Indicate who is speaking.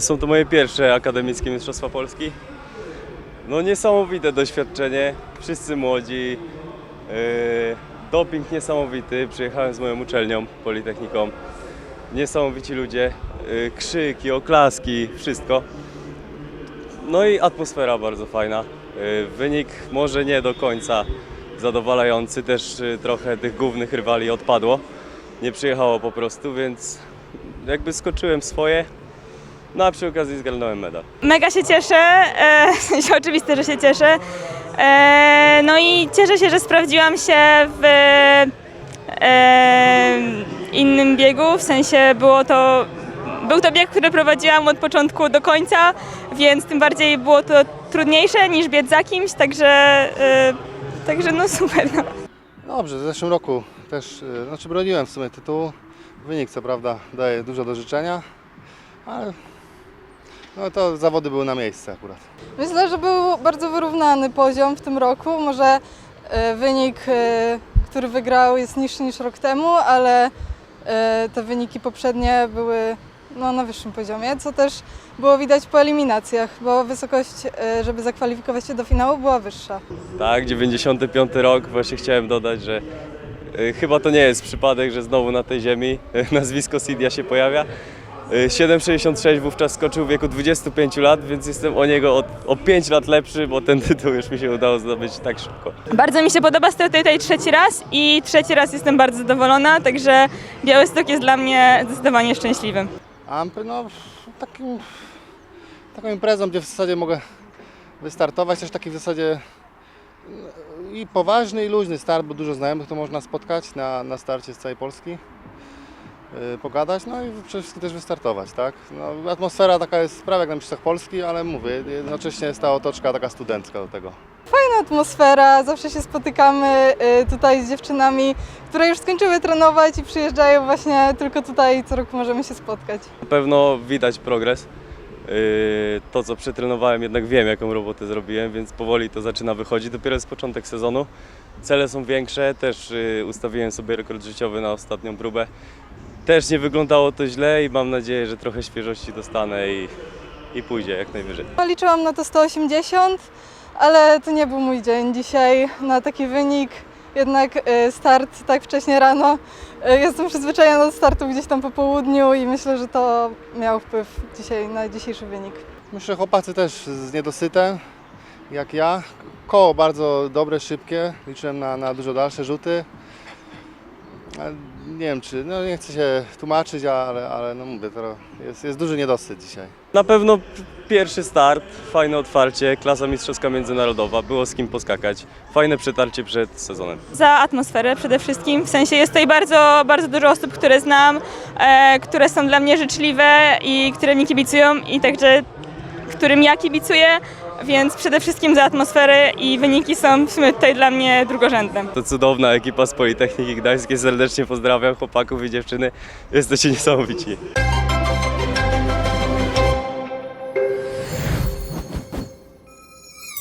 Speaker 1: Są to moje pierwsze akademickie Mistrzostwa Polski. No niesamowite doświadczenie, wszyscy młodzi, yy, doping niesamowity, przyjechałem z moją uczelnią, Politechniką. Niesamowici ludzie, yy, krzyki, oklaski, wszystko. No i atmosfera bardzo fajna. Yy, wynik może nie do końca zadowalający, też trochę tych głównych rywali odpadło. Nie przyjechało po prostu, więc jakby skoczyłem swoje, no a przy okazji zgarnąłem medal.
Speaker 2: Mega się cieszę, e, w sensie oczywiste, że się cieszę. E, no i cieszę się, że sprawdziłam się w e, innym biegu, w sensie było to, był to bieg, który prowadziłam od początku do końca, więc tym bardziej było to trudniejsze niż biec za kimś, także, e, także no super. No.
Speaker 3: Dobrze, w zeszłym roku też, y, znaczy broniłem w sumie tytułu. Wynik co prawda daje dużo do życzenia, ale no to zawody były na miejsce akurat.
Speaker 4: Myślę, że był bardzo wyrównany poziom w tym roku. Może e, wynik, e, który wygrał jest niższy niż rok temu, ale e, te wyniki poprzednie były no, na wyższym poziomie, co też było widać po eliminacjach, bo wysokość, żeby zakwalifikować się do finału była wyższa.
Speaker 1: Tak, 95 rok, właśnie chciałem dodać, że chyba to nie jest przypadek, że znowu na tej ziemi nazwisko Sidia się pojawia. Y, 7,66 wówczas skoczył w wieku 25 lat, więc jestem o niego o, o 5 lat lepszy, bo ten tytuł już mi się udało zdobyć tak szybko.
Speaker 2: Bardzo mi się podoba start tutaj trzeci raz i trzeci raz jestem bardzo zadowolona, także Białystok jest dla mnie zdecydowanie szczęśliwym.
Speaker 3: Ampy, no takim, taką imprezą, gdzie w zasadzie mogę wystartować, też taki w zasadzie no, i poważny i luźny start, bo dużo znajomych to można spotkać na, na starcie z całej Polski. Yy, Pogadać, no i przede wszystkim też wystartować, tak? No, atmosfera taka jest prawie jak na Mistrzostwach Polski, ale mówię, jednocześnie jest ta otoczka taka studencka do tego.
Speaker 4: Fajna atmosfera, zawsze się spotykamy e, tutaj z dziewczynami, które już skończyły trenować i przyjeżdżają właśnie tylko tutaj, co roku możemy się spotkać.
Speaker 1: Na pewno widać progres. Y, To, co przetrenowałem, jednak wiem, jaką robotę zrobiłem, więc powoli to zaczyna wychodzić. Dopiero jest początek sezonu. Cele są większe, też y, ustawiłem sobie rekord życiowy na ostatnią próbę. Też nie wyglądało to źle i mam nadzieję, że trochę świeżości dostanę i, i pójdzie jak najwyżej.
Speaker 4: No, Liczyłam na to 180, ale to nie był mój dzień dzisiaj na taki wynik. Jednak e, start tak wcześnie rano. E, Jestem przyzwyczajona do startu gdzieś tam po południu i myślę, że to miało wpływ dzisiaj na dzisiejszy wynik.
Speaker 3: Myślę, że chłopacy też z niedosytem, jak ja. Koło bardzo dobre, szybkie. Liczyłem na, na dużo dalsze rzuty. Nie wiem czy, no nie chcę się tłumaczyć, ale, ale no mówię, to jest, jest duży niedosyt dzisiaj.
Speaker 1: Na pewno pierwszy start, fajne otwarcie, klasa mistrzowska międzynarodowa, było z kim poskakać. Fajne przetarcie przed sezonem.
Speaker 2: za atmosferę przede wszystkim. W sensie jest tutaj bardzo, bardzo dużo osób, które znam, e, które są dla mnie życzliwe i które mi kibicują i także którym ja kibicuję, więc przede wszystkim za atmosferę i wyniki są w sumie tutaj dla mnie drugorzędne.
Speaker 1: To cudowna ekipa z Politechniki Gdańskiej, serdecznie pozdrawiam chłopaków i dziewczyny, jesteście niesamowici.